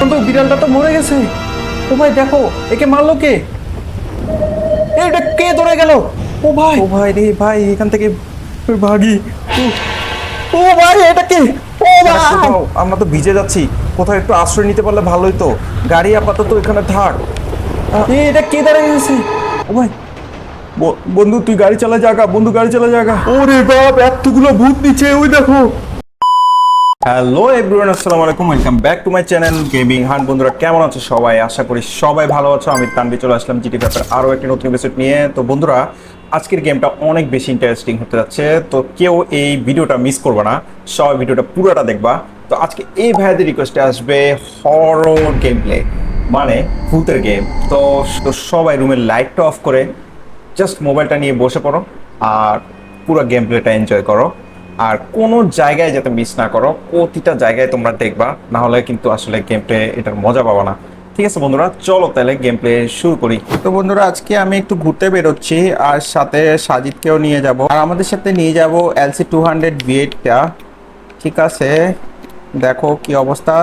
কিন্তু বিড়ালটা তো মরে গেছে। ও ভাই দেখো একে মারলো কে? এটা কে ধরে গেল? ও ভাই। ও ভাই রে ভাই এখান থেকে ভাগি ও- ভাই এটা কে? ও ভাই। আমরা তো ভিজে যাচ্ছি। কোথাও একটু আশ্রয় নিতে পারলে ভালোই তো। গাড়ি আপাতত এখানে থাক। এটা কে দাঁড়িয়ে গেছে? ও ভাই বন্ধু তুই গাড়ি চালা জাগা বন্ধু গাড়ি চালা জাগা। ওরে বাপ এতগুলো ভূত নিচে ওই দেখো। হ্যালো এভরিওয়ান, আসসালামু আলাইকুম, welcome back to my channel gaming হান বন্ধুরা, কেমন আছো সবাই? আশা করি সবাই ভালো আছো। আমি তানবি চলে আসলাম জিটি ব্যাপার আরও একটি নতুন এপিসোড নিয়ে। তো বন্ধুরা, আজকের গেমটা অনেক বেশি ইন্টারেস্টিং হতে যাচ্ছে। তো কেউ এই ভিডিওটা মিস করবে না। সবাই ভিডিওটা পুরোটা দেখবা। তো আজকে এই ভাইয়াদের রিকোয়েস্টে আসবে হরর গেম প্লে মানে ভূতের গেম তো তো সবাই রুমের লাইটটা অফ করে জাস্ট মোবাইলটা নিয়ে বসে পড়ো আর পুরো গেম প্লেটা এনজয় করো। আর কোনো জায়গায় যাতে মিস না করো, প্রতিটা জায়গায় তোমরা দেখবা, না হলে কিন্তু আসলে গেম প্লে এটার মজা পাবা না। ঠিক আছে বন্ধুরা, চলো তাহলে গেম প্লে শুরু করি। তো বন্ধুরা, আজকে আমি একটু ঘুরতে বেরোচ্ছি, আর সাথে সাজিদকেও নিয়ে যাব। আর আমাদের সাথে নিয়ে যাব এলসি টু হান্ড্রেড বিএডটা ঠিক আছে? দেখো কি অবস্থা।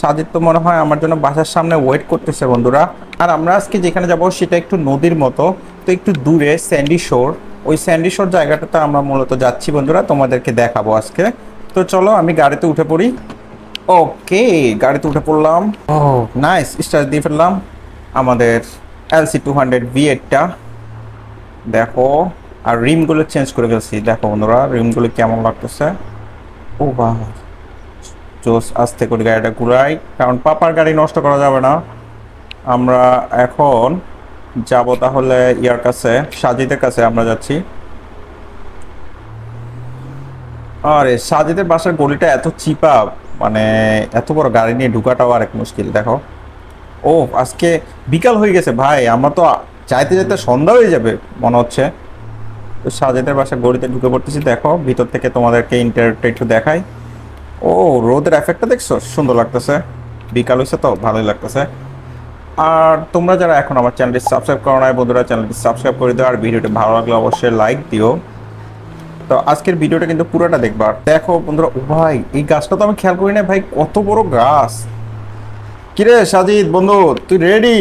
সাজিদ তো মনে হয় আমার জন্য বাসার সামনে ওয়েট করতেছে বন্ধুরা। আর আমরা আজকে যেখানে যাব সেটা একটু নদীর মতো, তো একটু দূরে স্যান্ডি শোর ওই স্যান্ডি শোর জায়গাটাতে আমরা মূলত যাচ্ছি বন্ধুরা তোমাদেরকে দেখাবো আজকে। তো চলো আমি গাড়িতে উঠে পড়ি। ওকে গাড়িতে উঠে পড়লাম। ও। নাইস স্টার্ট দিয়ে ফেললাম। আমাদের এলসি টু হান্ড্রেড বিএডটা দেখো আর রিমগুলো চেঞ্জ করে ফেলছি। দেখো বন্ধুরা রিমগুলো কেমন লাগতেছে। ও বাহ জোস আস্তে করে গাড়িটা ঘুরাই। কারণ পাপার গাড়ি নষ্ট করা যাবে না। আমরা এখন যাব তাহলে ইয়ার কাছে, সাজিদের কাছে আমরা যাচ্ছি। আরে, সাজিদের বাসার গলিটা এত চিপা মানে এত বড় গাড়ি নিয়ে ঢুকাটাও আর এক মুশকিল, দেখো। ও, আজকে বিকাল হয়ে গেছে ভাই, আমরা তো চাইতে চাইতে সন্ধ্যা হয়ে যাবে, মনে হচ্ছে। তো সাজেদের বাসা গলিতে ঢুকে পড়তেছি, দেখো, ভিতর থেকে তোমাদেরকে ইন্টারটা একটু দেখাই। ও, রোদের এফেক্টটা দেখছ? সুন্দর লাগতেছে। বিকাল হয়েছে তো, ভালোই লাগতেছে। আর তোমরা যারা এখন আমার চ্যানেলটি সাবস্ক্রাইব করো নাই, বন্ধুরা, চ্যানেলটি সাবস্ক্রাইব করে দিও, আর ভিডিওটি ভালো লাগলে অবশ্যই লাইক দিও। তো আজকের ভিডিওটা কিন্তু পুরোটা দেখবা। দেখো, বন্ধুরা, ভাই, এই গাছটা তো আমি খেয়াল করি না ভাই, কত বড় গাছ। কিরে, সাজিদ, বন্ধু, তুই রেডি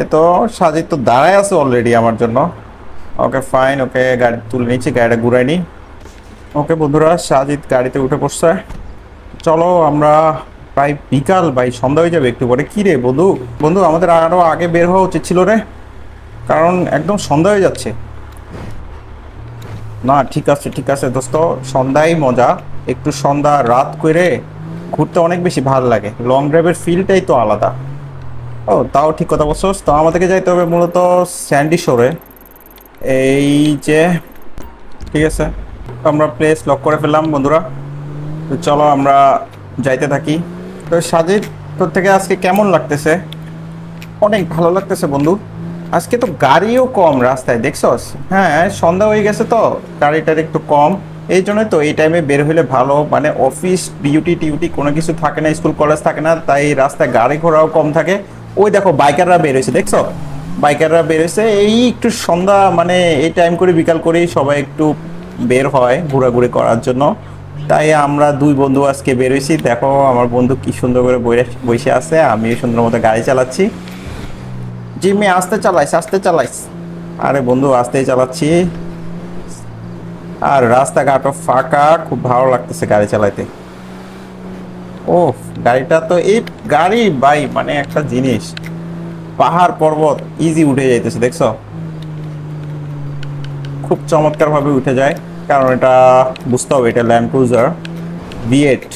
এ তো, সাজিদ তো দাঁড়ায় আছে অলরেডি আমার জন্য। ওকে ফাইন ওকে, গাড়ি তুলে নিচ্ছি, গাড়িটা ঘুরাই নি। ওকে, বন্ধুরা, সাজিদ গাড়িতে উঠে পড়ছে। চলো, আমরা প্রায় বিকাল ভাই, সন্ধ্যা হয়ে যাবে একটু পরে। কি রে বন্ধু? বন্ধু, আমাদের আরও আগে বের হওয়া উচিত ছিল রে। কারণ একদম সন্ধ্যা হয়ে যাচ্ছে। না, ঠিক আছে ঠিক আছে দোস্ত সন্ধ্যায় মজা। একটু সন্ধ্যা রাত করে ঘুরতে অনেক বেশি ভালো লাগে। লং ড্রাইভের ফিলটাই তো আলাদা। ও, তাও ঠিক কথা বলছো তো আমাদেরকে যাইতে হবে মূলত স্যান্ডি শোরে এই যে, ঠিক আছে, আমরা প্লেস লক করে ফেললাম বন্ধুরা। তো চলো আমরা যাইতে থাকি। তো সাজিদ, তোর থেকে আজকে কেমন লাগতেছে? অনেক ভালো লাগতেছে বন্ধু। আজকে তো গাড়িও কম রাস্তায়, দেখছস? হ্যাঁ সন্ধ্যা হয়ে গেছে তো, গাড়িটার একটু কম। এই জন্যই তো এই টাইমে বের হলে ভালো মানে অফিস ডিউটি টিউটি কোনো কিছু থাকে না স্কুল কলেজ থাকে না, তাই রাস্তায় গাড়ি ঘোড়াও কম থাকে। ওই দেখো বাইকাররা বের হয়েছে, দেখছ? বাইকাররা বের হয়েছে, এই একটু সন্ধ্যা মানে এই টাইম করে বিকাল করেই সবাই একটু বের হয় ঘোরাঘুরি করার জন্য। তাই আমরা দুই বন্ধু আজকে বের হয়েছি। দেখো, আমার বন্ধু কি সুন্দর করে বসে আছে, আমিও সুন্দর মতো গাড়ি চালাচ্ছি। জিম্মি, আস্তে চালাইস আস্তে চালাইস। আরে বন্ধু আস্তেই চালাচ্ছি। আর রাস্তাঘাটও ফাঁকা, খুব ভালো লাগতেছে গাড়ি চালাইতে। ও গাড়িটা তো এই গাড়ি বাই মানে একটা জিনিস। পাহাড় পর্বত ইজি উঠে যাইতেছে, দেখছ? খুব চমৎকার ভাবে উঠে যায়। কারণ এটা বুঝতে হবে, এটা ল্যান্ড ক্রুজার বিএট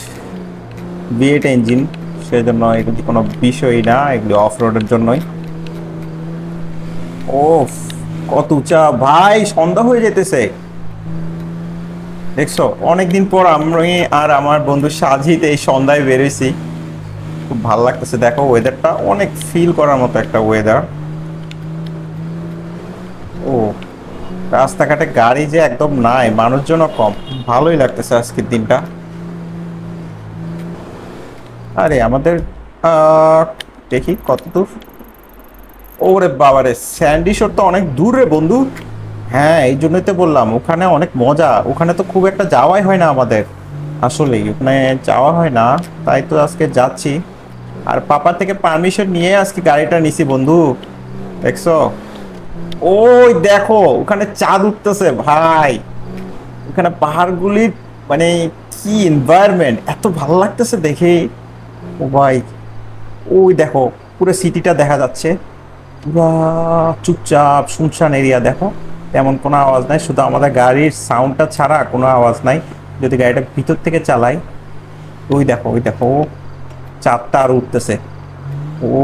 বিএট ইঞ্জিন সেই জন্য এগুলি কোনো বিষয়ই না, এগুলি অফ রোডের জন্যই। ও কত উঁচা, ভাই, সন্ধ্যা হয়ে যেতেছে দেখছ, অনেকদিন পর আমি আর আমার বন্ধু সাজিদ এই সন্ধ্যায় বেরোইছি খুব ভালো লাগতেছে, দেখো ওয়েদারটা অনেক ফিল করার মতো একটা ওয়েদার ও রাস্তাঘাটে গাড়ি যে একদম নাই, মানুষজনও কম। ভালোই লাগতেছে আজকের দিনটা। আরে, আমাদের দেখি কত দূর? ওরে বাবারে, স্যান্ডি শোর তো অনেক দূর বন্ধু। হ্যাঁ এই জন্যই তো বললাম, ওখানে অনেক মজা। ওখানে তো খুব একটা যাওয়াই হয় না আমাদের। আসলেই ওখানে যাওয়া হয় না, তাই তো আজকে যাচ্ছি। আর পাপার থেকে পারমিশন নিয়ে আজকে গাড়িটা নিছি বন্ধু। দেখছ? ওই দেখো, ওখানে চাঁদ উঠতেছে, ভাই। ওখানে পাহাড়গুলির মানে কি এনভায়রনমেন্ট এত ভালো লাগতেছে দেখে। ও ভাই, ওই দেখো, পুরো সিটিটা দেখা যাচ্ছে। পুরা চুপচাপ, শুনশান এরিয়া দেখো। তেমন কোনো আওয়াজ নাই, শুধু আমাদের গাড়ির সাউন্ডটা ছাড়া কোনো আওয়াজ নাই। যদি গাড়িটা ভিতর থেকে চালাই ওই দেখো ওই দেখো, চাঁদটা আর উঠতেছে। ও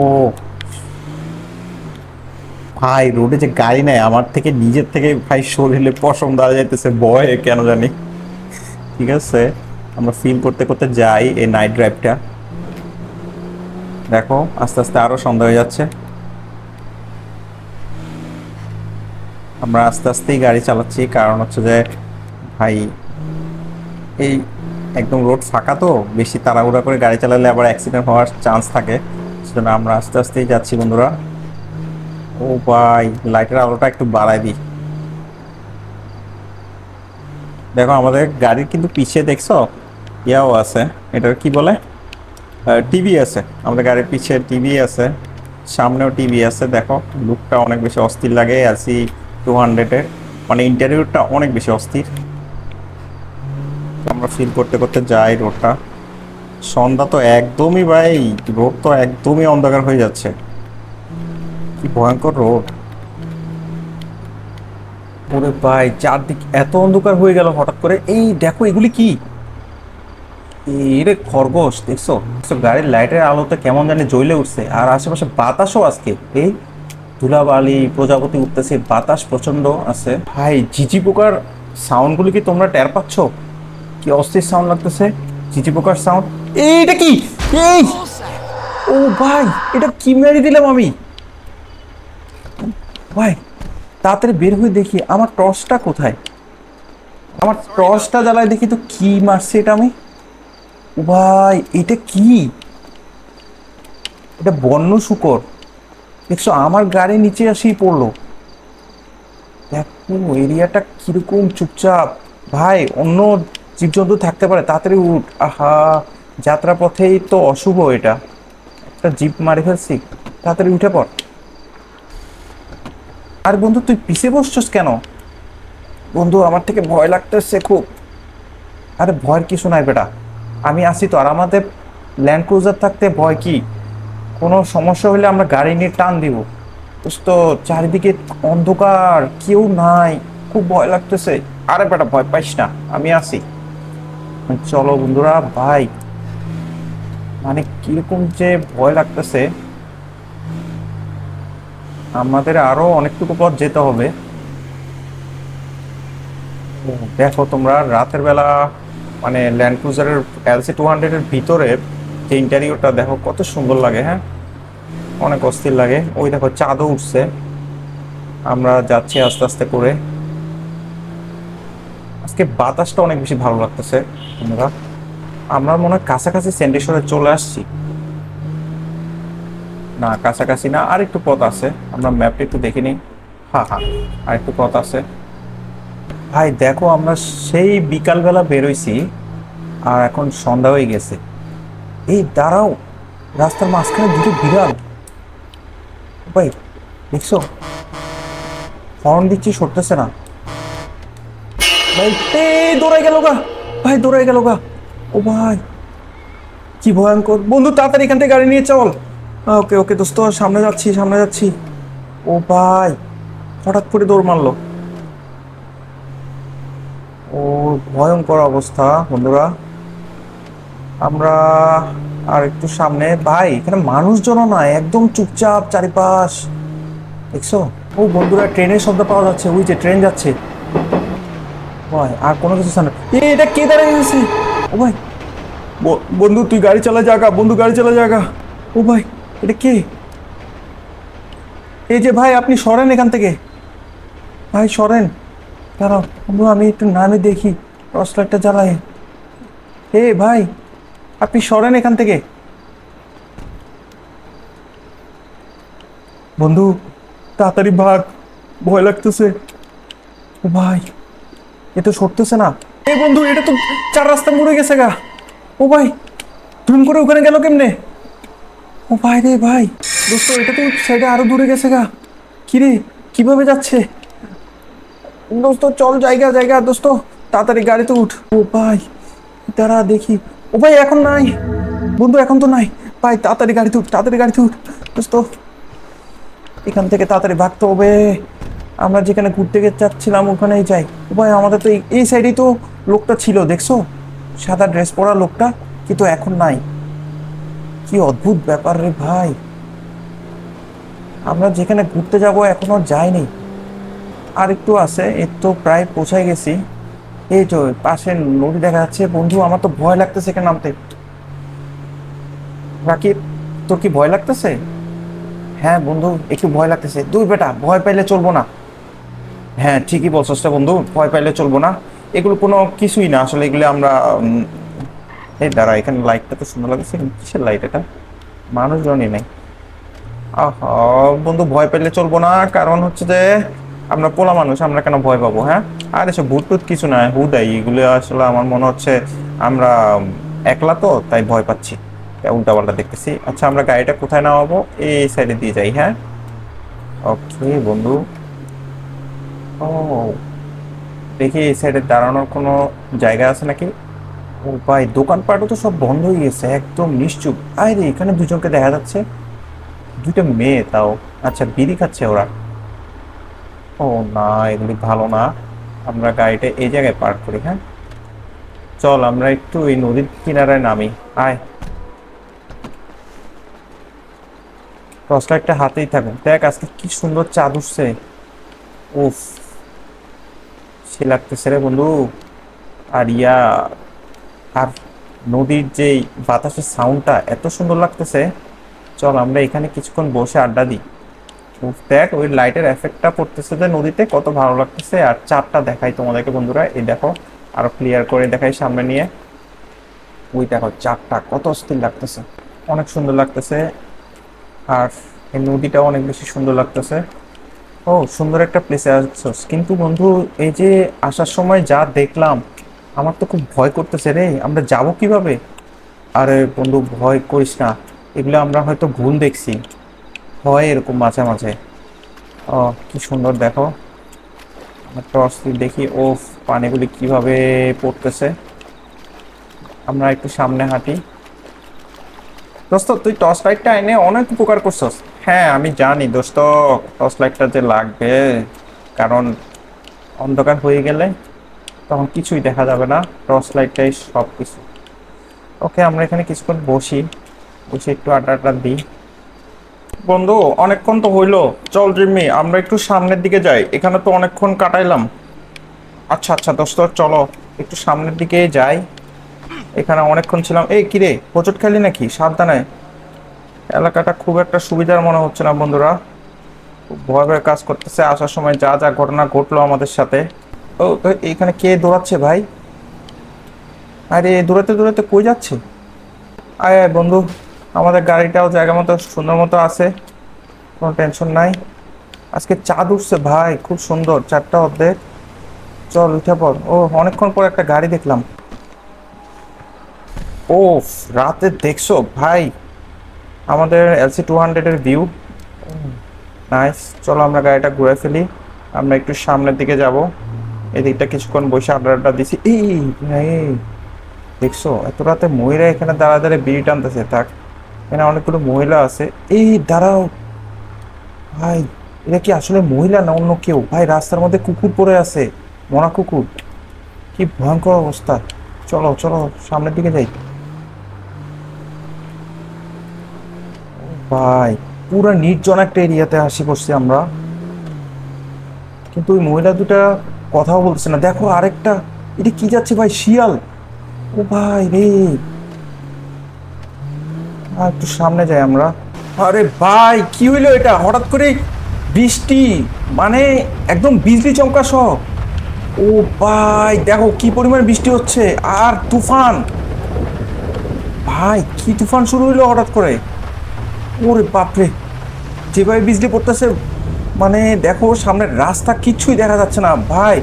ভাই রোডে যে গাড়ি নেয় আমার থেকে নিজের থেকে ভাই শরীরে পশম দাঁড়া যাইতেছে, ভয়ে, কেন জানি। ঠিক আছে, আমরা ফিল করতে করতে যাই এই নাইট ড্রাইভটা দেখো, আস্তে আস্তে আরও সন্ধ্যা হয়ে যাচ্ছে। আমরা আস্তে আস্তেই গাড়ি চালাচ্ছি, কারণ হচ্ছে যে ভাই, এই একদম রোড ফাঁকা তো, বেশি তাড়াহুড়া করে গাড়ি চালালে আবার অ্যাক্সিডেন্ট হওয়ার চান্স থাকে। সেজন্য আমরা আস্তে আস্তেই যাচ্ছি বন্ধুরা। ও ভাই, লাইটের আলোটা একটু বাড়াই দিই। দেখো, আমাদের গাড়ির কিন্তু পিছিয়ে দেখছ? ইয়াও আছে। এটার কি বলে? টিভি আছে। আমাদের গাড়ির পিছিয়ে টিভি আছে। সামনেও টিভি আছে। দেখো, লুকটা অনেক বেশি অস্থির লাগে। এলসি টু হান্ড্রেডের মানে ইন্টারভিউটা অনেক বেশি অস্থির। আমরা ফিল করতে করতে যাই রোডটা সন্ধ্যা তো একদমই ভাই রোড তো একদমই অন্ধকার হয়ে যাচ্ছে। কি ভয়ঙ্কর রোড। ওরে ভাই চারদিক এত অন্ধকার হয়ে গেল হঠাৎ করে। এই দেখো এগুলি কি? এই রে খরগোশ দেখছ? দেখছ, গাড়ির লাইটের আলোতে কেমন জানি জ্বলে উঠছে। আর আশেপাশে বাতাসও আজকে। এই ধুলাবালি প্রজাপতি উঠতেছে বাতাস প্রচণ্ড আছে। ভাই ঝিঝি পোকার সাউন্ডগুলি কি তোমরা টের পাচ্ছ? কি অস্থির সাউন্ড লাগতেছে? ঝিঝি পোকার সাউন্ড এইটা কি? এই! ও ভাই এটা কি মেরে দিলাম আমি? ভাই, তাড়াতাড়ি বের হয়ে দেখি আমার টর্চটা কোথায়? আমার টর্চটা জ্বালায় দেখি তো কি মারছে এটা আমি? ভাই, এটা কি? এটা বন্য শুকর। দেখছ, আমার গাড়ি নিচে আসেই পড়ল। দেখো এরিয়াটা কীরকম চুপচাপ। ভাই, অন্য জীবজন্তু থাকতে পারে, তাড়াতাড়ি উঠ। আহা যাত্রা পথেই তো অশুভ এটা। একটা জিপ মারে ফেলছি। তাড়াতাড়ি উঠে পড়। আর বন্ধু, তুই পিছে বসছস কেন? বন্ধু, আমার থেকে ভয় লাগতেছে খুব। আরে ভয়ের কিছু নাই বেটা। আমি আসি তো, আর আমাদের ল্যান্ড ক্রুজার থাকতে ভয় কি? কোনো সমস্যা হলে আমরা গাড়ি নিয়ে টান দিব। তো চারিদিকে অন্ধকার, কেউ নাই, খুব ভয় লাগতেছে। আরে বেটা, ভয় পাইস না, আমি আসি চলো বন্ধুরা ভাই মানে কীরকম যে ভয় লাগতেছে। আমাদের আরও অনেকটুকু পথ যেতে হবে। দেখো তোমরা রাতের বেলা মানে ল্যান্ড ক্রুজারের এলসি টু হান্ড্রেডের ভিতরে যে ইন্টারিয়রটা দেখো কত সুন্দর লাগে হ্যাঁ? অনেক অস্থির লাগে। ওই দেখো চাঁদও উঠছে। আমরা যাচ্ছি আস্তে আস্তে করে। আজকে বাতাসটা অনেক বেশি ভালো লাগতেছে তোমরা আমরা মনে হয় কাছাকাছি সেন্টেশ্বরে চলে আসছি। না, কাছাকাছি না আর একটু পথ আছে। আমরা ম্যাপটা একটু দেখে নিই। হ্যাঁ হ্যাঁ আর একটু পথ আছে। ভাই, দেখো, আমরা সেই বিকালবেলা বেরোইছি, আর এখন সন্ধ্যা হয়ে গেছে। এই, দাঁড়াও, রাস্তার মাঝখানে দুটো বিড়াল। ভাই, দেখছ? হর্ন দিচ্ছি, সরতেছে না। ভাই দৌড়াই গেল গা। ভাই দৌড়াই গেল গা। ও ভাই, কি ভয়ঙ্কর। বন্ধু, তাড়াতাড়ি এখান থেকে গাড়ি নিয়ে চল। ওকে ওকে দোস্ত, সামনে যাচ্ছি সামনে যাচ্ছি। ও ভাই, হঠাৎ করে দৌড় মারলো। ও, ভয়ঙ্কর অবস্থা, বন্ধুরা। আমরা আর একটু সামনে, ভাই, এখানে মানুষজনও নাই, একদম চুপচাপ চারিপাশ। দেখছ? ও বন্ধুরা, ট্রেনের শব্দ পাওয়া যাচ্ছে, ওই যে ট্রেন যাচ্ছে। ভাই, আর কোনো কিছু সামনে এ, এটা কে দাঁড়িয়ে গেছে ও ভাই বন্ধু, তুই গাড়ি চালা জাগা বন্ধু, গাড়ি চালা জাগা ও ভাই এটা কে? এই যে ভাই, আপনি সরেন এখান থেকে। ভাই, সরেন। দাঁড়াও আমি একটু নামে দেখি টর্চ লাইটটা জ্বালাই। হে ভাই, আপনি সরেন এখান থেকে। বন্ধু, তাড়াতাড়ি ভাগ, ভয় লাগতেছে। ভাই, এ তো সরতেছে না। এ বন্ধু, এটা তো চার রাস্তা মুড়ে গেছে গা। ও ভাই তুমি করে ওখানে গেল কেমনে? ও ভাই রে ভাই। দোস্ত, এটা তো সাইডে আরও দূরে গেছে গা। কিরে কীভাবে যাচ্ছে? দোস্ত, চল জায়গা জায়গা, দোস্ত। তাড়াতাড়ি গাড়িতে উঠ। ও ভাই, দাঁড়া দেখি। ভাই, এখন নাই। বন্ধু, এখন তো নাই। ভাই, তাড়াতাড়ি গাড়িতে উঠ, তাড়াতাড়ি গাড়িতে উঠ। দোস্ত, এখান থেকে তাড়াতাড়ি ভাগতে হবে। আমরা যেখানে ঘুরতে গে- যাচ্ছিলাম, ওখানেই যাই। ভাই, আমাদের তো এই- এই সাইডেই তো লোকটা ছিল, দেখছ? সাদা ড্রেস পরা লোকটা, কিন্তু এখন নাই। কি অদ্ভুত ব্যাপার রে ভাই। আমরা যেখানে ঘুরতে যাব এখনও যাইনি। আর একটু আছে, এর তো প্রায় পৌঁছায় গেছি। এই তো পাশে নদী দেখা যাচ্ছে। বন্ধু, আমার তো ভয় লাগতেছে এখানে নামতে। রাকিব, তোর কি ভয় লাগতেছে? হ্যাঁ বন্ধু, একটু ভয় লাগতেছে। দুই বেটা, ভয় পাইলে চলবো না। হ্যাঁ ঠিকই বলছস বন্ধু, ভয় পাইলে চলবো না। এগুলো কোনো কিছুই না, আসলে এগুলো আমরা এই দাঁড়া, এখানে লাইটটা তো সুন্দর লাগছে কিসের লাইট এটা? মানুষজনই নেই। আহা, বন্ধু, ভয় পেলে চলবো না, কারণ হচ্ছে যে আমরা পোলা মানুষ, আমরা কেন ভয় পাবো হ্যাঁ? আর এসব ভূত টুত কিছু না হুদাই এগুলো আসলে আমার মনে হচ্ছে আমরা একলা তো, তাই ভয় পাচ্ছি। উল্টা পাল্টা দেখতেছি। আচ্ছা আমরা গাড়িটা কোথায় নামাবো? এই সাইডে দিয়ে যাই হ্যাঁ? ওকে বন্ধু। ও, দেখি এই সাইডে দাঁড়ানোর কোনো জায়গা আছে নাকি? ও ভাই, দোকানপাটও তো সব বন্ধ হয়ে গেছে, একদম নিশ্চুপ। আরে, এখানে দুজনকে দেখা যাচ্ছে? দুইটা মেয়ে তাও। আচ্ছা বিড়ি খাচ্ছে ওরা। ও না, এগুলি ভালো না। আমরা গাড়িটা এই জায়গায় পার্ক করি হ্যাঁ? চল, আমরা একটু এই নদীর কিনারায় নামি। আয়। টর্চটা হাতেই থাকুক। দেখ, আজকে কি সুন্দর চাঁদ উঠছে। উফ, সে লাগতেছে রে বন্ধু। আর ইয়া আর নদীর যেই বাতাসের সাউন্ডটা এত সুন্দর লাগতেছে, চল আমরা এখানে কিছুক্ষণ বসে আড্ডা দিই। দেখ, ওই লাইটের এফেক্টটা পড়তেছে যে নদীতে, কত ভালো লাগতেছে। আর চারটা দেখাই তোমাদেরকে বন্ধুরা, এই দেখো, আরও ক্লিয়ার করে দেখাই সামনে নিয়ে। ওই দেখো চারটা কত অস্থির লাগতেছে, অনেক সুন্দর লাগতেছে। আর এই নদীটাও অনেক বেশি সুন্দর লাগতেছে। ও, সুন্দর একটা প্লেসে আসছস। কিন্তু বন্ধু, এই যে আসার সময় যা দেখলাম আমার তো খুব ভয় করতেছে রে, আমরা যাব কীভাবে? আরে বন্ধু, ভয় করিস না, এগুলো আমরা হয়তো ভুল দেখছি। হয় এরকম মাঝে মাঝে। ও, কি সুন্দর, দেখো। টর্চ দেখি ও পানিগুলি কীভাবে পড়তেছে। আমরা একটু সামনে হাঁটি। দোস্ত, তুই টর্চ লাইটটা এনে অনেক উপকার করছস। হ্যাঁ আমি জানি দোস্ত, টর্চ লাইটটা যে লাগবে, কারণ অন্ধকার হয়ে গেলে তখন কিছুই দেখা যাবে না। টর্চ লাইটটাই সব কিছু ওকে, আমরা এখানে কিছুক্ষণ বসি। বসে একটু আড্ডা আড্ডা দিই। বন্ধু, অনেকক্ষণ তো হইল। চল জিম্মি আমরা একটু সামনের দিকে যাই। এখানে তো অনেকক্ষণ কাটাইলাম। আচ্ছা আচ্ছা দোস্ত, চলো। একটু সামনের দিকে যাই। এখানে অনেকক্ষণ ছিলাম। এই, কিরে, হোঁচট খেলি নাকি? সাবধানে। এলাকাটা খুব একটা সুবিধার মনে হচ্ছে না, বন্ধুরা। ভয় ভয় কাজ করতেছে। আসার সময় যা যা ঘটনা ঘটলো আমাদের সাথে। ও তো এইখানে কে দৌড়াচ্ছে ভাই? আরে দৌড়াতে দৌড়াতে কই যাচ্ছে? আয় আয় বন্ধু আমাদের গাড়িটাও জায়গা মতো সুন্দর মতো আছে কোনো টেনশন নাই। আজকে চাঁদ উঠছে ভাই খুব সুন্দর চারটা অর্ধেক। চল উঠে পড়। ও অনেকক্ষণ পর একটা গাড়ি দেখলাম। ও রাতে দেখছ? ভাই আমাদের এলসি টু হান্ড্রেডের ভিউ নাইস চলো আমরা গাড়িটা ঘুরে ফেলি। আমরা একটু সামনের দিকে যাব। এদিকটা কিছুক্ষণ বসে আড্ডা আড্ডা দিছি। এই দেখছ, এত রাতে মহিলা এখানে দাঁড়া দাঁড়িয়ে বিড়ি টানতেছে, থাক। এখানে অনেকগুলো মহিলা আছে। এই, দাঁড়াও। ভাই এটা কি আসলে মহিলা না অন্য কেউ? ভাই, রাস্তার মধ্যে কুকুর পড়ে আছে, মরা কুকুর। কি ভয়ঙ্কর অবস্থা। চলো চলো, সামনের দিকে যাই। ভাই, পুরো নির্জন একটা এরিয়াতে আসি বসছি আমরা। কিন্তু ওই মহিলা দুটা কথাও বলছে না। দেখো আরেকটা, এটা কি যাচ্ছে ভাই? শিয়াল। ও ভাই রে। আর একটু সামনে যাই আমরা। আরে ভাই, কি হইল এটা? হঠাৎ করে বৃষ্টি। মানে একদম বিজলি চমকা সহ ও ভাই, দেখো কি পরিমাণ বৃষ্টি হচ্ছে। আর তুফান। ভাই, কি তুফান শুরু হইল হঠাৎ করে? ওরে বাপরে। যেভাবে বিজলি পড়তেছে মানে দেখো সামনের রাস্তা কিচ্ছুই দেখা যাচ্ছে না। ভাই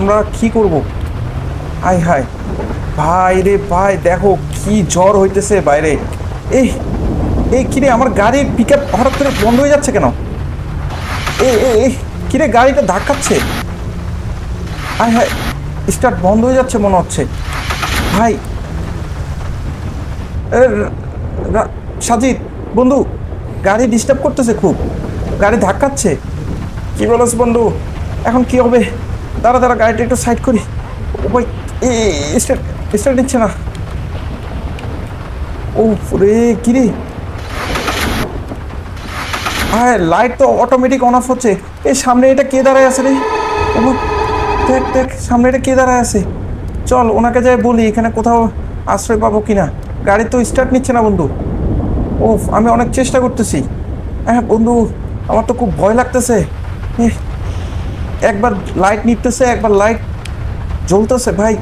আমরা কি করব? হাই হাই ভাই রে ভাই দেখো কি জ্বর হইতেছে বাইরে। এই এই কিরে আমার গাড়ির পিক আপ হঠাৎ করে বন্ধ হয়ে যাচ্ছে কেন? এ এ এ, কিরে গাড়িটা ধাক্কাচ্ছে? আয় হায় স্টার্ট বন্ধ হয়ে যাচ্ছে মনে হচ্ছে। ভাই সাজিদ বন্ধু গাড়ি ডিস্টার্ব করতেছে খুব। গাড়ি ধাক্কাচ্ছে। কি বলস বন্ধু? এখন কি হবে? দাঁড়া দাঁড়া, গাড়িটা একটু সাইড করি। ও স্টার্ট স্টার্ট নিচ্ছে না। ও রে, কি রে? হ্যাঁ লাইট তো অটোমেটিক অন অফ হচ্ছে। এই, সামনে এটা কে দাঁড়ায় আছে রে? ও দেখ দেখ, সামনে এটা কে দাঁড়ায় আছে? চল, ওনাকে যাই বলি, এখানে কোথাও আশ্রয় পাবো কিনা। গাড়ি তো স্টার্ট নিচ্ছে না বন্ধু। ও আমি অনেক চেষ্টা করতেছি। হ্যাঁ বন্ধু আমার তো খুব ভয় লাগতেছে। একবার লাইট নিতেছে, একবার লাইট জ্বলতেছে, ভাই।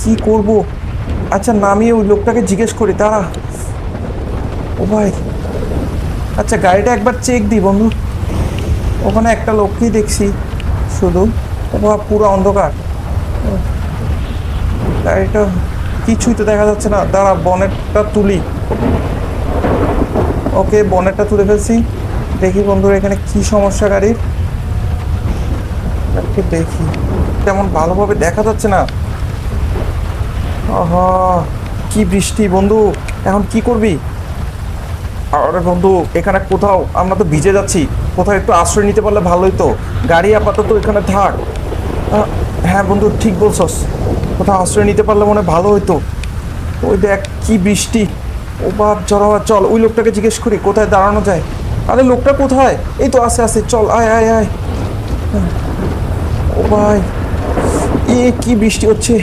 কি করব? আচ্ছা নামিয়ে ওই লোকটাকে জিজ্ঞেস করি, দাঁড়া। ও ভাই আচ্ছা গাড়িটা একবার চেক দিই বন্ধু। ওখানে একটা লোককেই দেখছি, শুধু। ও পুরো অন্ধকার। গাড়িটা কিছুই তো দেখা যাচ্ছে না। দাঁড়া, বনেটটা তুলি। ওকে বনেটটা তুলে ফেলছি। দেখি বন্ধুরা এখানে কি সমস্যা গাড়ির। একটু দেখি। তেমন ভালোভাবে দেখা যাচ্ছে না। কি বৃষ্টি বন্ধু। এখন কি করবি? আরে বন্ধু, এখানে কোথাও আমরা তো ভিজে যাচ্ছি। কোথাও একটু আশ্রয় নিতে পারলে ভালোই তো। গাড়ি আপাতত এখানে থাক। হ্যাঁ বন্ধু, ঠিক বলছস। কোথাও আশ্রয় নিতে পারলে মনে ভালো হইতো। ওই দেখ, কি বৃষ্টি। ও বাপ জড়াবা চল। ওই লোকটাকে জিজ্ঞেস করি কোথায় দাঁড়ানো যায়? আরে লোকটা কোথায়? এই তো আসে আসে চল আয় আয় আয়। ও ভাই এ কি বৃষ্টি হচ্ছে?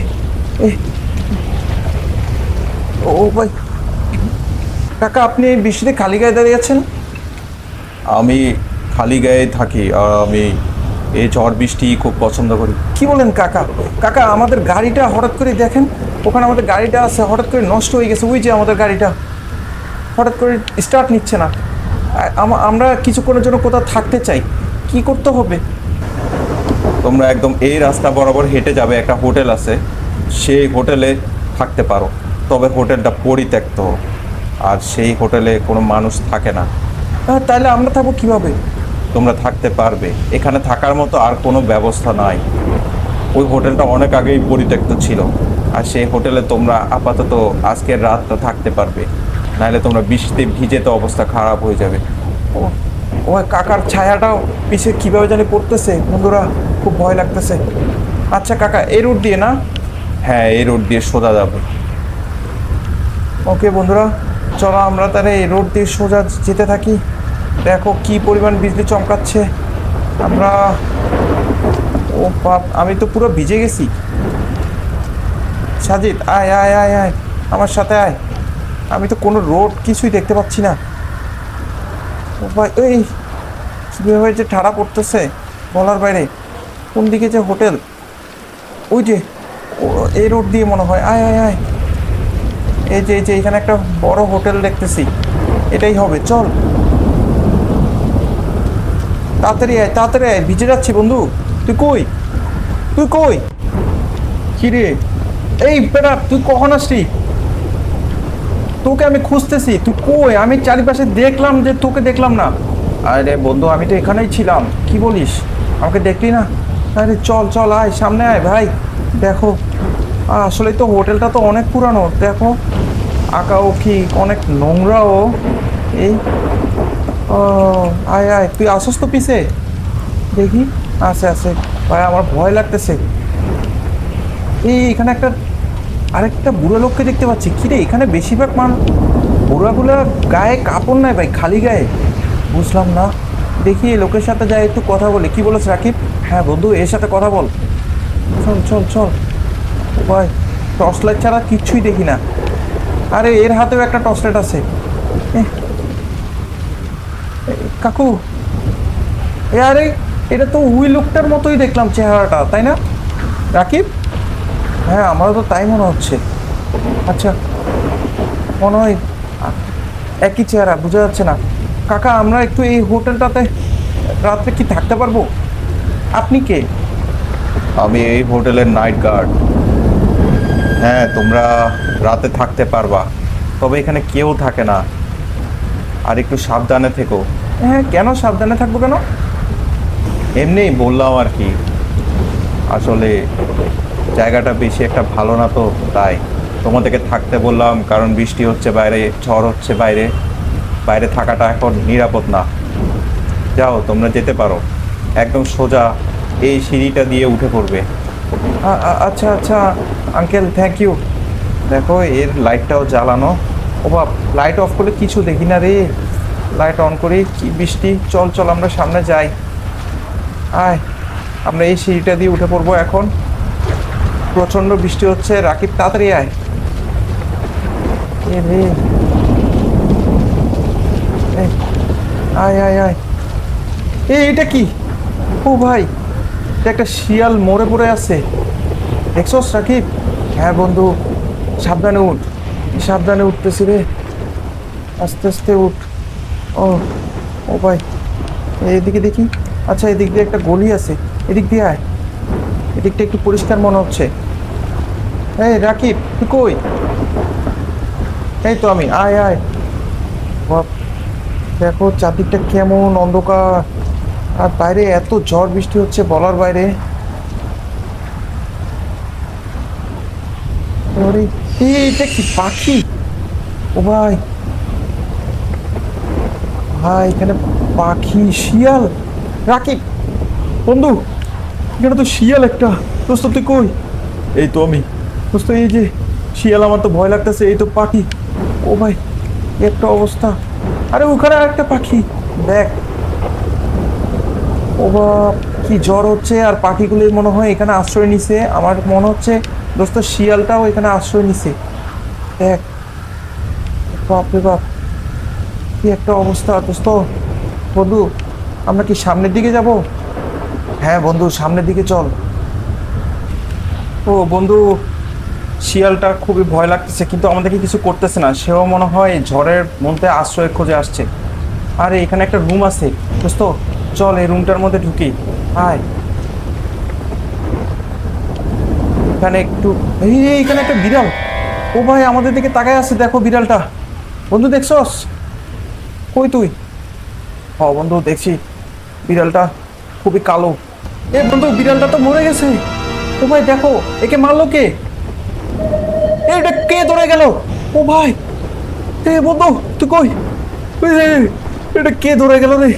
ও ভাই কাকা আপনি এই বৃষ্টিতে খালি গায়ে দাঁড়িয়ে আছেন? আমি খালি গায়ে থাকি আর আমি এই ঝড় বৃষ্টি খুব পছন্দ করি। কি বলেন কাকা? কাকা আমাদের গাড়িটা হঠাৎ করে দেখেন ওখানে আমাদের গাড়িটা আছে হঠাৎ করে নষ্ট হয়ে গেছে ওই যে আমাদের গাড়িটা। হঠাৎ করে স্টার্ট নিচ্ছে না। আমরা কিছুক্ষণের জন্য কোথাও থাকতে চাই। কি করতে হবে? তোমরা একদম এই রাস্তা বরাবর হেঁটে যাবে একটা হোটেল আছে। সেই হোটেলে থাকতে পারো। তবে হোটেলটা পরিত্যক্ত। আর সেই হোটেলে কোনো মানুষ থাকে না। তাহলে আমরা থাকব কীভাবে? তোমরা থাকতে পারবে। এখানে থাকার মতো আর কোনো ব্যবস্থা নাই। ওই হোটেলটা অনেক আগেই পরিত্যক্ত ছিল। আর সেই হোটেলে তোমরা আপাতত আজকের রাতটা থাকতে পারবে। নাহলে তোমরা বৃষ্টিতে ভিজে তো অবস্থা খারাপ হয়ে যাবে। ও ওই কাকার ছায়াটাও পিছে কীভাবে জানি পড়তেছে। বন্ধুরা খুব ভয় লাগতেছে। আচ্ছা কাকা এই রুট দিয়ে না? হ্যাঁ এই রোড দিয়ে সোজা যাবে। ওকে বন্ধুরা চলো আমরা তাহলে এই রোড দিয়ে সোজা যেতে থাকি। দেখো কি পরিমাণ বিজলি চমকাচ্ছে। আমরা ও বাপ আমি তো পুরো ভিজে গেছি। সাজিদ আয় আয় আয় আয় আমার সাথে আয়। আমি তো কোনো রোড কিছুই দেখতে পাচ্ছি না। ভাই, এই, কীভাবে যে ঠাড়া পড়তেছে বলার বাইরে। কোন দিকে যে হোটেল? ওই যে এই রোড দিয়ে মনে হয়। আয় আয় আয়। এই যে এই যে, এখানে একটা বড় হোটেল দেখতেছি। এটাই হবে, চল। তাড়াতাড়ি আয় তাড়াতাড়ি আয়, ভিজে যাচ্ছি বন্ধু। তুই কই? তুই কই? কি রে এই বেটা তুই কখন আসলি? তোকে আমি খুঁজতেছি। তুই কই? আমি চারিপাশে দেখলাম যে তোকে দেখলাম না। আরে বন্ধু, আমি তো এখানেই ছিলাম। কি বলিস? আমাকে দেখলি না? আরে চল চল, আয়, সামনে আয় ভাই। দেখো আসলে তো হোটেলটা তো অনেক পুরানো। দেখো, আঁকাও কি অনেক নোংরাও এই, ও, আয় আয়, তুই আসস তো পিছে। দেখি আছে আছে ভাই, আমার ভয় লাগতেছে। এই, এখানে একটা আরেকটা বুড়ো লোককে দেখতে পাচ্ছি। কি রে, এখানে বেশিরভাগ মান বুড়াগুলো গায়ে কাপড় নাই ভাই, খালি গায়ে। বুঝলাম না। দেখি এই লোকের সাথে যাই একটু কথা বলে। কি বলিস রাকিব? হ্যাঁ বন্ধু, এর সাথে কথা বল। চল চল চল। ভাই, টর্চ লাইট ছাড়া কিচ্ছুই দেখি না। আরে, এর হাতেও একটা টর্চ লাইট আছে। কাকু। এ, আরে, এটা তো উই লোকটার মতোই দেখলাম চেহারাটা, তাই না? রাকিব? হ্যাঁ আমারও তো তাই মনে হচ্ছে। আচ্ছা মনে হয় একই চেহারা বোঝা যাচ্ছে না। কাকা আমরা একটু এই হোটেলটাতে রাত্রে কি থাকতে পারব? আপনি কে? আমি এই হোটেলের নাইট গার্ড। হ্যাঁ তোমরা রাতে থাকতে পারবা। তবে এখানে কেউ থাকে না। আর একটু সাবধানে থেকো। হ্যাঁ কেন সাবধানে থাকব কেন? এমনি বললাম আর কি। আসলে জায়গাটা বেশি একটা ভালো না তো তাই। তোমাদেরকে থাকতে বললাম, কারণ বৃষ্টি হচ্ছে বাইরে, ঝড় হচ্ছে বাইরে। বাইরে থাকাটা এখন নিরাপদ না। যাও, তোমরা যেতে পারো। একদম সোজা এই সিঁড়িটা দিয়ে উঠে পড়বে। আচ্ছা আচ্ছা আঙ্কেল থ্যাংক ইউ দেখো, এর লাইটটাও জ্বালানো। ও বাপ লাইট অফ করলে কিছু দেখি না রে। লাইট অন করি, কি বৃষ্টি। চল চল, আমরা সামনে যাই। আয়, আমরা এই সিঁড়িটা দিয়ে উঠে পড়ব এখন। প্রচণ্ড বৃষ্টি হচ্ছে। রাকিব, তাড়াতাড়ি আয়। আয় আয় আয়। এ, এটা কি? ও ভাই, এটা একটা শিয়াল মরে পড়ে আছে। দেখছস, রাকিব? হ্যাঁ বন্ধু, সাবধানে উঠ। সাবধানে উঠতেছি রে? আস্তে আস্তে উঠ। ও ও ভাই এদিকে দেখি। আচ্ছা এদিক দিয়ে একটা গলি আছে। এদিক দিয়ে আয়। এদিকটা একটু পরিষ্কার মনে হচ্ছে। এই রাকিব তুই কই? এই তো আমি আয় আয়। দেখো চারদিকটা কেমন অন্ধকার। আর বাইরে এত ঝড় বৃষ্টি হচ্ছে বলার বাইরে। ওরে, এই, এটা কি পাখি? ও ভাই। ভাই এখানে পাখি শিয়াল। রাকিব বন্ধু এখানে তো শিয়াল একটা। দোস্ত তুই কই? এই তো আমি। দোস্ত এই যে শিয়াল, আমার তো ভয় লাগতেছে, এই তো পাখি। ও ভাই, একটা অবস্থা। আরে, ওখানে আর একটা পাখি। দেখ। ও বাপ, কি জ্বর হচ্ছে, আর পাখিগুলি মনে হয় এখানে আশ্রয় নিছে। আমার মনে হচ্ছে দোস্ত, শিয়ালটাও এখানে আশ্রয় নিছে। দেখ। বাপরে বাপ, কি একটা অবস্থা। দোস্ত, বন্ধু, আমরা কি সামনের দিকে যাব? হ্যাঁ বন্ধু, সামনের দিকে চল। ও, বন্ধু শিয়ালটা খুবই ভয় লাগতেছে, কিন্তু আমাদেরকে কিছু করতেছে না। সেও মনে হয় ঝড়ের মধ্যে আশ্রয় খোঁজে আসছে। আরে, এখানে একটা রুম আছে। দোস্ত, চল এই রুমটার মধ্যে ঢুকি। আয়। এখানে একটু এই এখানে একটা বিড়াল। ও ভাই, আমাদের দিকে তাকায় আছে। দেখো বিড়ালটা। বন্ধু, দেখছস? কই তুই? হ, বন্ধু, দেখছি। বিড়ালটা খুবই কালো। এ, বন্ধু, বিড়ালটা তো মরে গেছে। ও ভাই, দেখো, একে মারলো কে? এটা কে ধরে গেল? ও ভাই এ বন্ধু তুই কই? এটা কে ধরে গেল রে?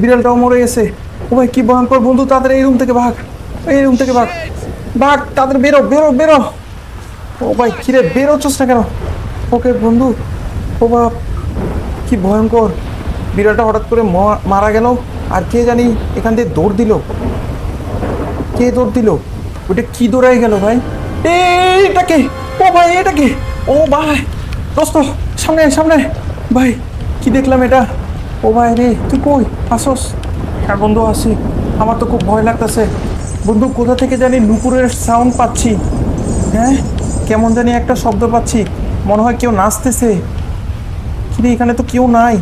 বিড়ালটাও মরে গেছে। ও ভাই কি ভয়ঙ্কর বন্ধু তাদের এই রুম থেকে ভাগ। এই রুম থেকে ভাগ। ভাগ তাদের বেরো বেরো বেরো। ও ভাই কিরে বেরোচ্ছস না কেন? ওকে বন্ধু ও বাপ কি ভয়ঙ্কর। বিড়ালটা হঠাৎ করে মারা গেল আর কে জানি এখান থেকে দৌড় দিল। কে দৌড় দিল? ওটা কি দৌড়াই গেল ভাই? এই, এটা কে? ও ভাই, এটা কি? ও ভাই, দোস্ত, সামনে সামনে। ভাই, কি দেখলাম এটা? ও ভাই রে, তুই কই? আসোস। হ্যাঁ বন্ধু, আসি। আমার তো খুব ভয় লাগতেছে। বন্ধু, কোথা থেকে জানি নুপুরের সাউন্ড পাচ্ছি। হ্যাঁ কেমন জানি একটা শব্দ পাচ্ছি। মনে হয় কেউ নাচতেছে। কিরে এখানে তো কেউ নাই।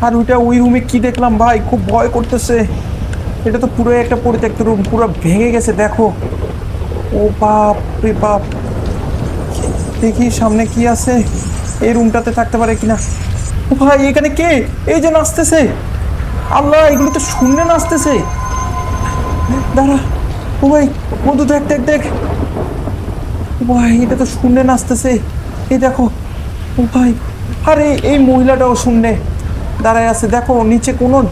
আর ওইটা ওই রুমে কি দেখলাম ভাই? খুব ভয় করতেছে। এটা তো পুরো একটা পরিত্যক্ত রুম পুরো ভেঙে গেছে, দেখো। ও বাপ রে বাপ। দেখি সামনে কি আছে। এই রুমটাতে থাকতে পারে কিনা। ও ভাই, এখানে কে? এই যে নাচতেছে। আল্লাহ, এগুলো তো শূন্যে নাচতেছে। দাঁড়া। ও ভাই, বন্ধু, দেখ দেখ দেখ। ভাই, এটা তো শূন্যে নাচতেছে। এই দেখো। ও ভাই, আরে, এই মহিলাটাও শূন্যে দাঁড়ায় আছে। দেখো, নিচে কোনো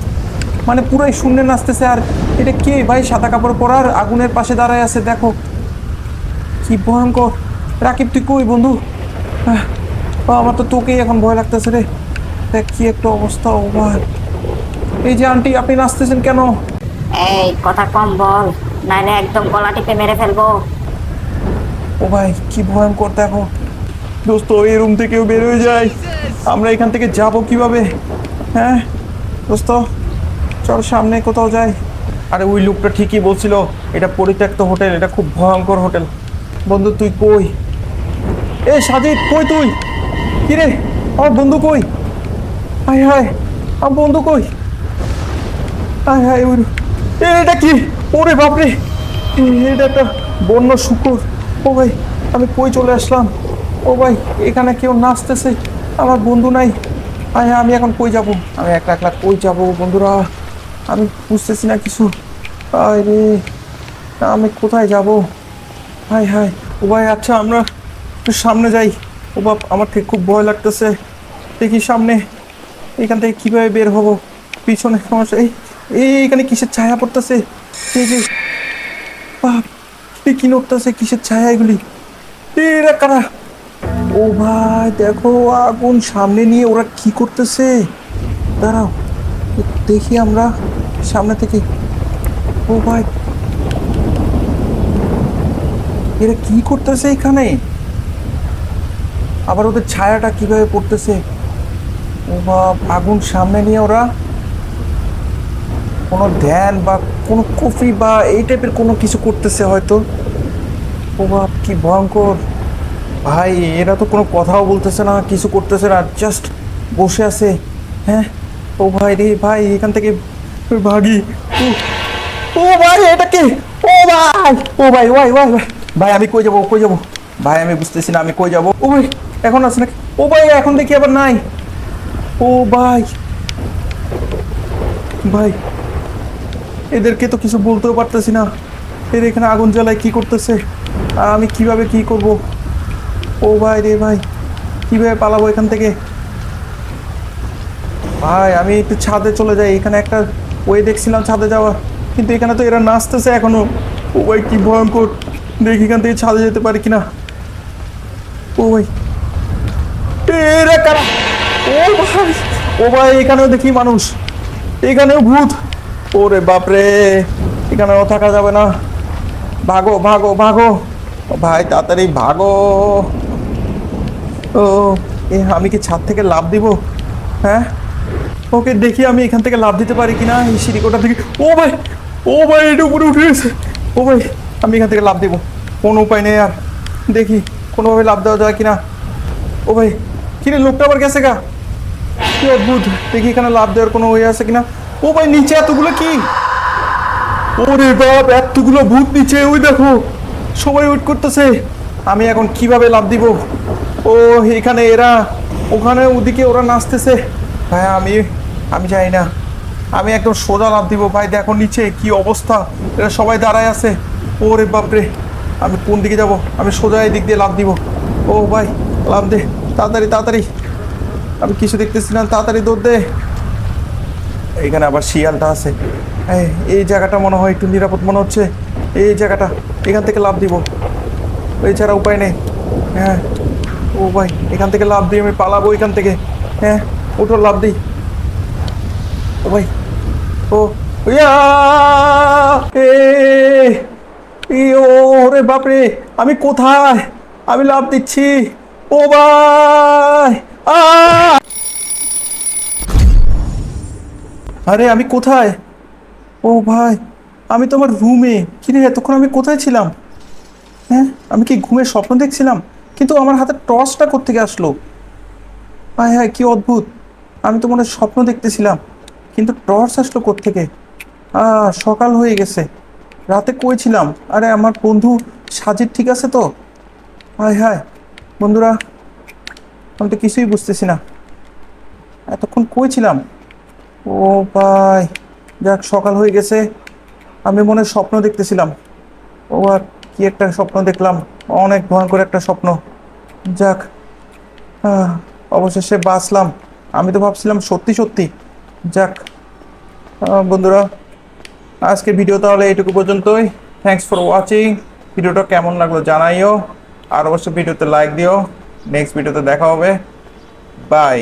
মানে পুরাই শূন্যে নাচতেছে। আর এটা কে? ভাই, সাদা কাপড় পরার আগুনের পাশে দাঁড়ায় আছে। দেখো। কি ভয়ঙ্কর। রাকিব তুই কই বন্ধু? আমার তো তোকেই এখন ভয় লাগতেছে রে। দেখ কি একটা অবস্থা ও ভাই এই যে আন্টি আপনি নাচতেছেন কেন? এই কথা কম বল নাইলে একদম গলা টিপে মেরে ফেলব। ও ভাই কি ভয়ঙ্কর দেখো। দোস্ত এই রুম থেকেও বের হয়ে যায় আমরা এখান থেকে যাব কীভাবে? হ্যাঁ? দোস্ত চল সামনে কোথাও যাই। আরে ওই লোকটা ঠিকই বলছিল এটা পরিত্যক্ত হোটেল এটা খুব ভয়ঙ্কর হোটেল। বন্ধু তুই কই? এ সাজিদ, কই তুই? কিরে, আমার বন্ধু কই? হায় হায়, আমার বন্ধু কই? হায় হায়, ওই এটা কি? ওরে বাপরে এটা একটা বন্য শুকুর। ও ভাই, আমি কই চলে আসলাম? ও ভাই, এখানে কেউ নাচতেছে, আমার বন্ধু নাই। আয় আমি এখন কই যাব? আমি একলা একলা কই যাব, বন্ধুরা? আমি বুঝতেছি না কিছু। আয় রে, আমি কোথায় যাব? হাই হাই ও ভাই আচ্ছা আমরা একটু সামনে যাই। ও বাপ, আমার থেকে খুব ভয় লাগতেছে। দেখি সামনে এখান থেকে কীভাবে বের হব? পিছনে সমস্যা, এই এই, এখানে কিসের ছায়া পড়তেছে? যে, বাপ কি নড়তেছে কিসের ছায়া এগুলি? এরা কারা? ও ভাই, দেখো আগুন সামনে নিয়ে ওরা কি করতেছে? দাঁড়াও, দেখি আমরা সামনে থেকে। ও ভাই, এরা কি করতেছে এখানে? আবার ওদের ছায়াটা কীভাবে পড়তেছে? ও বাপ, আগুন সামনে নিয়ে ওরা কোনো ধ্যান বা কোনো কফি বা এই টাইপের কোনো কিছু করতেছে হয়তো। ও বাপ, কি ভয়ঙ্কর। ভাই, এরা তো কোনো কথাও বলতেছে না, কিছু করতেছে না জাস্ট বসে আছে। হ্যাঁ? ও ভাই রে ভাই, এখান থেকে ভাগি। ও ভাই, এটা কি? ও ভাই ও ভাই ওয়াই ওয়াই ভাই। ভাই, আমি কই যাব? কই যাব? ভাই, আমি বুঝতেছি না, আমি কই যাব? ও ভাই এখন আছে নাকি? ও ভাই, এখন দেখি আবার নাই। ও ভাই। ভাই, এদেরকে তো কিছু বলতেও পারতেছি না। এর এখানে আগুন জ্বালায় কি করতেছে? আর আমি কীভাবে কি করব? ও ভাই রে ভাই, কীভাবে পালাবো এখান থেকে? ভাই, আমি একটু ছাদে চলে যাই। এখানে একটা ওয়ে দেখছিলাম ছাদে যাওয়া কিন্তু এখানে তো এরা নাচতেছে এখনও। ও ভাই, কি ভয়ঙ্কর। দেখি এখান থেকে ছাদে যেতে পারি কিনা। ও ভাই এরা কারা? ও ভাই ও ভাই, এখানেও দেখি মানুষ। এখানেও ভূত। ওরে বাপরে, এখানেও থাকা যাবে না। ভাগো ভাগো ভাগো। ভাই, তাড়াতাড়ি ভাগো। ও, এ, আমি কি ছাদ থেকে লাভ দিব? হ্যাঁ? ওকে দেখি আমি এখান থেকে লাভ দিতে পারি কিনা, এই সিঁড়িকোটা থেকে। ও ভাই ও ভাই, এটা উপরে উঠে গেছে। ও ভাই, আমি এখান থেকে লাভ দিব। কোনো উপায় নেই আর। দেখি, কোনোভাবে লাভ দেওয়া যায় কিনা। ও ভাই কিরে, লোকটা আবার গেছে গা? কি অদ্ভুত, দেখি এখানে লাভ দেওয়ার কোনো ওয়ে আছে কিনা। ও ভাই, নিচে এতগুলো কি? ওরে বাপ, এতগুলো ভূত নিচে, ওই দেখো, সবাই ওয়েট করতেছে। আমি এখন কীভাবে লাভ দিব? ও, এখানে এরা, ওখানে ওদিকে ওরা নাচতেছে। ভাই, আমি আমি জানি না। আমি একদম সোজা লাভ দিব। ভাই, দেখো নিচে কি অবস্থা। এরা সবাই দাঁড়ায় আছে। ওরে বাপরে, আমি কোন দিকে যাব? আমি সোজা এই দিক দিয়ে লাভ দিব। ও ভাই, লাভ দে। তাড়াতাড়ি তাড়াতাড়ি। আমি কিছু দেখতেছি না, তাড়াতাড়ি দৌড় দে। এখানে আবার শিয়ালটা আছে। এই জায়গাটা মনে হয় একটু নিরাপদ মনে হচ্ছে। এই জায়গাটা, এখান থেকে লাভ দিব। এছাড়া উপায় নেই। হ্যাঁ ও ভাই, এখান থেকে লাভ দিই আমি পালাবো এখান থেকে। হ্যাঁ ওঠো লাভ দিই। ও ভাই, ও! এ ওরে বাপরে, আমি কোথায়? আমি লাভ দিচ্ছি। ভাই আরে, আমি কোথায়? ও ভাই, আমি তো আমার রুমে কিরে এতক্ষণ আমি কোথায় ছিলাম? হ্যাঁ আমি কি ঘুমের স্বপ্ন দেখছিলাম? কিন্তু আমার হাতে টর্চটা কোত্থেকে আসলো? হায় হায়, কি অদ্ভুত। আমি তো মনে স্বপ্ন দেখতেছিলাম, কিন্তু টর্চ আসলো কোত্থেকে? সকাল হয়ে গেছে। রাতে কই ছিলাম? আরে, আমার বন্ধু সাজিদ ঠিক আছে তো? হায় হায় বন্ধুরা, আমি তো কিছুই বুঝতেছি না। এতক্ষণ কই ছিলাম? ও ভাই, যাক, সকাল হয়ে গেছে। আমি মনে স্বপ্ন দেখতেছিলাম। ও আর কি একটা স্বপ্ন দেখলাম। অনেক ভয়ঙ্কর একটা স্বপ্ন। যাক অবশেষে বাঁচলাম। আমি তো ভাবছিলাম সত্যি সত্যি। যাক বন্ধুরা, আজকের ভিডিও তাহলে এইটুকু পর্যন্তই। থ্যাঙ্কস ফর ওয়াচিং ভিডিওটা কেমন লাগল জানাইও। আর অবশ্যই ভিডিওতে লাইক দিও। নেক্সট ভিডিওতে দেখা হবে। বাই